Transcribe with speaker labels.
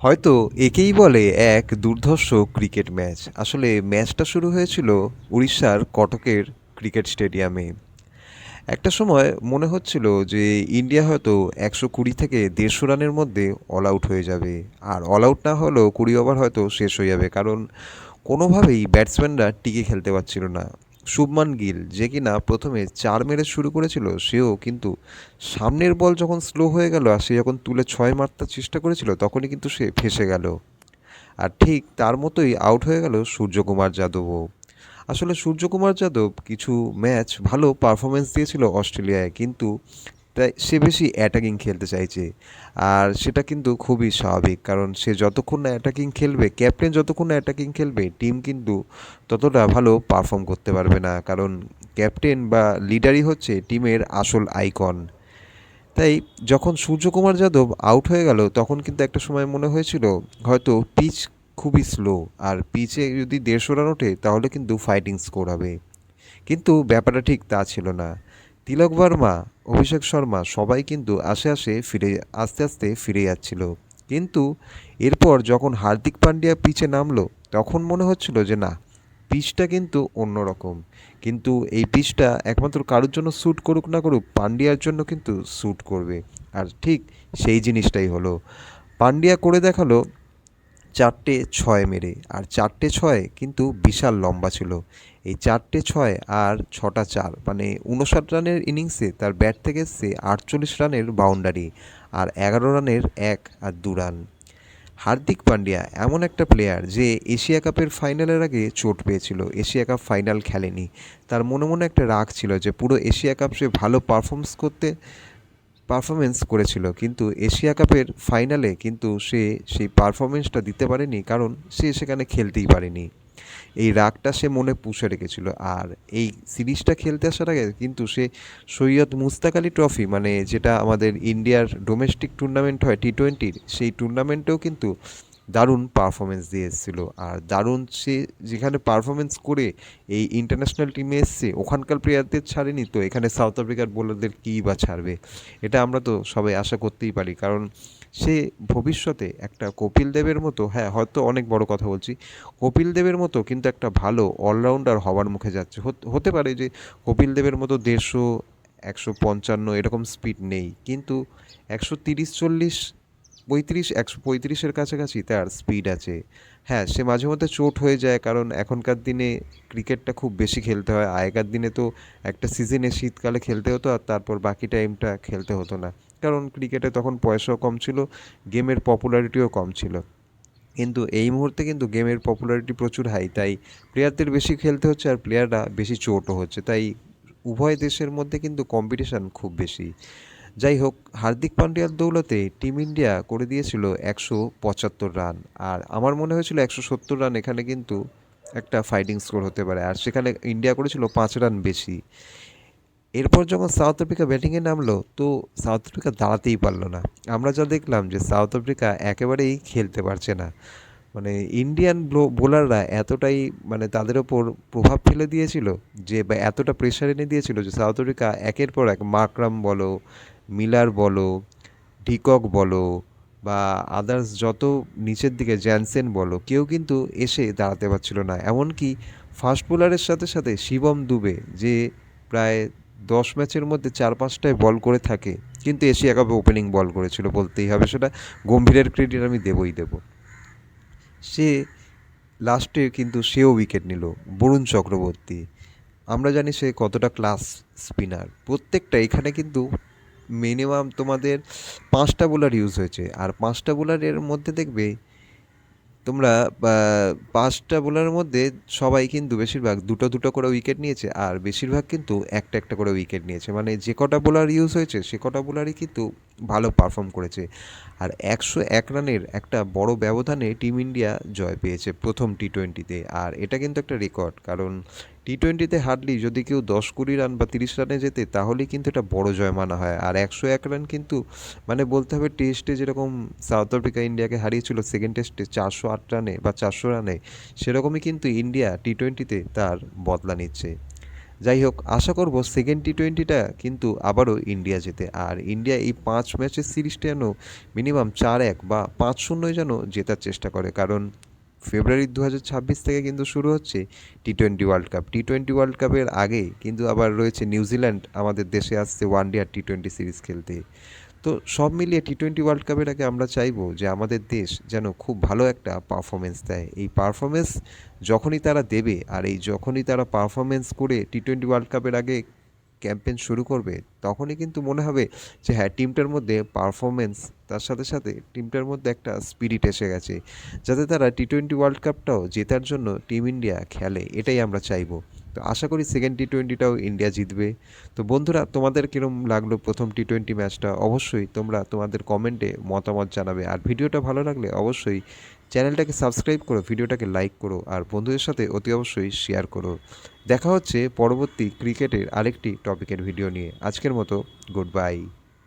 Speaker 1: হয়তো একেই বলে এক দুর্ধর্ষ ক্রিকেট ম্যাচ। আসলে ম্যাচটা শুরু হয়েছিল উড়িষ্যার কটকের ক্রিকেট স্টেডিয়ামে। একটা সময় মনে হচ্ছিল যে ইন্ডিয়া হয়তো একশো কুড়ি থেকে দেড়শো রানের মধ্যে অল আউট হয়ে যাবে। আর অল আউট না হলেও কুড়ি ওভার হয়তো শেষ হয়ে যাবে, কারণ কোনোভাবেই ব্যাটসম্যানরা টিকে খেলতে পারছিল না। শুভমান গিল, যে কিনা প্রথমে চার মেরে শুরু করেছিল, সেও কিন্তু সামনের বল যখন স্লো হয়ে গেল আর সে যখন তুলে ছয় মারতার চেষ্টা করেছিল, তখনই কিন্তু সে ফেসে গেল। আর ঠিক তার মতোই আউট হয়ে গেল সূর্যকুমার যাদবও। আসলে সূর্যকুমার যাদব কিছু ম্যাচ ভালো পারফরমেন্স দিয়েছিল অস্ট্রেলিয়ায়, কিন্তু তাই সে বেশি অ্যাটাকিং খেলতে চাইছে। আর সেটা কিন্তু খুবই স্বাভাবিক, কারণ সে যতক্ষণ না অ্যাটাকিং খেলবে ক্যাপ্টেন যতক্ষণ না অ্যাটাকিং খেলবে টিম কিন্তু ততটা ভালো পারফর্ম করতে পারবে না। কারণ ক্যাপ্টেন বা লিডারই হচ্ছে টিমের আসল আইকন তাই যখন সূর্যকুমার যাদব আউট হয়ে গেল, তখন কিন্তু একটা সময় মনে হয়েছিল, হয়তো পিচ খুবই স্লো আর পিচে যদি দেড়শো রান ওঠে, তাহলে কিন্তু ফাইটিং স্কোর হবে। কিন্তু ব্যাপারটা ঠিক তা ছিল না। তিলক বর্মা অভিষেক শর্মা সবাই কিন্তু আস্তে আস্তে ফিরে, আস্তে আস্তে ফিরে যাচ্ছিল। কিন্তু এরপর যখন হার্দিক পান্ডিয়া পিচে নামলো, তখন মনে হচ্ছিল যে না, পিচটা কিন্তু অন্যরকম। কিন্তু এই পিচটা একমাত্র কারোর জন্য শ্যুট করুক না করুক, পান্ডিয়ার জন্য কিন্তু শ্যুট করবে। আর ঠিক সেই জিনিসটাই হলো। পান্ডিয়া করে দেখাল চারটে ছয় মেরে। আর চারটে ছয় কিন্তু বিশাল লম্বা ছিল। এই চারটে ছয় আর ছটা চার মানে উনষাট রানের ইনিংসে তার ব্যাট থেকে এসছে আটচল্লিশ রানের বাউন্ডারি আর এগারো রানের এক আর দু রান। হার্দিক পান্ডিয়া এমন একটা প্লেয়ার যে এশিয়া কাপের ফাইনালের আগে চোট পেয়েছিল, এশিয়া কাপ ফাইনাল খেলেনি। তার মনে মনে একটা রাগ ছিল যে পুরো এশিয়া কাপ সে ভালো পারফরমেন্স করতে পারফরমেন্স করেছিল, কিন্তু এশিয়া কাপের ফাইনালে কিন্তু সে সেই পারফরমেন্সটা দিতে পারেনি কারণ সে সেখানে খেলতেই পারেনি। এই রাগটা সে মনে পুষে রেখেছিল। আর এই সিরিজটা খেলতে আসার আগে কিন্তু সে সৈয়দ মুস্তাক আলী ট্রফি মানে যেটা আমাদের ইন্ডিয়ার ডোমেস্টিক টুর্নামেন্ট হয় টি টোয়েন্টির সেই টুর্নামেন্টেও কিন্তু দারুণ পারফরমেন্স দিয়ে এসেছিল। আর দারুণ সে যেখানে পারফরমেন্স করে এই ইন্টারন্যাশনাল টিমে এসছে, ওখানকার প্লেয়ারদের ছাড়েনি তো, এখানে সাউথ আফ্রিকার বোলারদের কী বা ছাড়বে? এটা আমরা তো সবাই আশা করতেই পারি। কারণ সে ভবিষ্যতে একটা কপিল দেবের মতো হ্যাঁ হয়তো অনেক বড় কথা বলছি, কপিল দেবের মতো কিন্তু একটা ভালো অলরাউন্ডার হওয়ার মুখে যাচ্ছে। হতে পারে যে কপিল দেবের মতো দেড়শো, একশো পঞ্চান্ন এরকম স্পিড নেই, কিন্তু একশো তিরিশ, চল্লিশ পঁয়ত্রিশ, একশো পঁয়ত্রিশের কাছাকাছি তার স্পিড আছে। হ্যাঁ সে মাঝে মধ্যে চোট হয়ে যায় কারণ এখনকার দিনে ক্রিকেটটা খুব বেশি খেলতে হয়। আগেকার দিনে তো একটা সিজনে শীতকালে খেলতে হতো আর তারপর বাকি টাইমটা খেলতে হতো না। কারণ ক্রিকেটে তখন পয়সাও কম ছিল গেমের পপুলারিটিও কম ছিল। কিন্তু এই মুহূর্তে কিন্তু গেমের পপুলারিটি প্রচুর হাই তাই প্লেয়ারদের বেশি খেলতে হচ্ছে আর প্লেয়াররা বেশি চোটও হচ্ছে। তাই উভয় দেশের মধ্যে কিন্তু কম্পিটিশান খুব বেশি। যাই হোক হার্দিক পান্ডিয়ার দৌলতে টিম ইন্ডিয়া করে দিয়েছিল একশো পঁচাত্তর রান। আর আমার মনে হয়েছিল একশো সত্তর রান এখানে কিন্তু একটা ফাইটিং স্কোর হতে পারে। আর সেখানে ইন্ডিয়া করেছিল পাঁচ রান বেশি। এরপর যখন সাউথ আফ্রিকা ব্যাটিংয়ে নামলো, তো সাউথ আফ্রিকা দাঁড়াতেই পারল না। আমরা যা দেখলাম যে সাউথ আফ্রিকা একেবারেই খেলতে পারছে না। মানে ইন্ডিয়ান বোলাররা এতটাই মানে তাদের ওপর প্রভাব ফেলে দিয়েছিল যে বা এতটা প্রেশার এনে দিয়েছিল যে সাউথ আফ্রিকা একের পর এক মাকরাম বলো মিলার বলো, ডিকক বলো বা আদার্স যত নিচের দিকে জ্যানসেন বলো, কেউ কিন্তু এসে দাঁড়াতে পারছিল না। এমনকি ফাস্ট বোলারের সাথে সাথে শিবম দুবে, যে প্রায় দশ ম্যাচের মধ্যে চার পাঁচটায় বল করে থাকে, কিন্তু এশিয়া কাপে ওপেনিং বল করেছিল, বলতেই হবে সেটা। গম্ভীরের ক্রেডিট আমি দেবই দেব। সে লাস্টে কিন্তু সেও উইকেট নিল, বরুণ চক্রবর্তী। আমরা জানি সে কতটা ক্লাস স্পিনার প্রত্যেকটা এখানে কিন্তু মিনিমাম তোমাদের পাঁচটা বোলার ইউজ হয়েছে। আর পাঁচটা বোলারের মধ্যে দেখবে তোমরা পাঁচটা বোলারের মধ্যে সবাই কিন্তু বেশিরভাগ দুটো দুটো করে উইকেট নিয়েছে আর বেশিরভাগ কিন্তু একটা একটা করে উইকেট নিয়েছে। মানে যে কটা বোলার ইউজ হয়েছে, সে কটা বোলারই কিন্তু ভালো পারফর্ম করেছে। আর একশো এক রানের একটা বড় ব্যবধানে টিম ইন্ডিয়া জয় পেয়েছে প্রথম টি টোয়েন্টিতে আর এটা কিন্তু একটা রেকর্ড কারণ টি টোয়েন্টিতে হার্ডলি যদি কেউ দশ কুড়ি রান বা তিরিশ রানে যেতে তাহলেই কিন্তু এটা বড় জয় মানা হয়। আর একশো এক রান কিন্তু মানে বলতে হবে টেস্টে যেরকম সাউথ আফ্রিকা ইন্ডিয়াকে হারিয়েছিল সেকেন্ড টেস্টে চারশো আট রানে বা চারশো রানে, সেরকমই কিন্তু ইন্ডিয়া টি টোয়েন্টিতে তার বদলা নিচ্ছে। যাই হোক, আশা করব সেকেন্ড টি টোয়েন্টিটা কিন্তু আবারও ইন্ডিয়া জেতে। আর ইন্ডিয়া এই পাঁচ ম্যাচের সিরিজটা যেন মিনিমাম চার এক বা পাঁচ শূন্যই যেন জেতার চেষ্টা করে। কারণ ফেব্রুয়ারি দু হাজার ছাব্বিশ থেকে কিন্তু শুরু হচ্ছে T twenty World Cup T twenty World কাপের আগে কিন্তু আবার রয়েছে নিউজিল্যান্ড আমাদের দেশে আসছে ওয়ান ডে আর টি টোয়েন্টি সিরিজ খেলতে। তো সব মিলিয়ে টি টোয়েন্টি ওয়ার্ল্ড কাপের আগে আমরা চাইব যে আমাদের দেশ যেন খুব ভালো একটা পারফরমেন্স দেয়। এই পারফরমেন্স যখনই তারা দেবে আর এই যখনই তারা পারফরমেন্স করে টি টোয়েন্টি ওয়ার্ল্ড কাপের আগে ক্যাম্পেন শুরু করবে, তখনই কিন্তু মনে হবে যে হ্যাঁ টিমটার মধ্যে পারফরমেন্স তার সাথে সাথে টিমটার মধ্যে একটা স্পিরিট এসে গেছে। যাতে তারা টি টোয়েন্টি ওয়ার্ল্ড কাপটাও জেতার জন্য টিম ইন্ডিয়া খেলে, এটাই আমরা চাইব। তো আশা করি সেকেন্ড টি টোয়েন্টিটাও ইন্ডিয়া জিতবে। তো বন্ধুরা, তোমাদের কীরকম লাগল প্রথম টি টোয়েন্টি ম্যাচটা অবশ্যই তোমরা তোমাদের কমেন্টে মতামত জানাবে। আর ভিডিওটা ভালো লাগলে অবশ্যই চ্যানেলটাকে সাবস্ক্রাইব করো, ভিডিওটাকে লাইক করো, আর বন্ধুদের সাথে অতি অবশ্যই শেয়ার করো। দেখা হচ্ছে পরবর্তী ক্রিকেটের আরেকটি টপিকের ভিডিও নিয়ে। আজকের মতো গুড বাই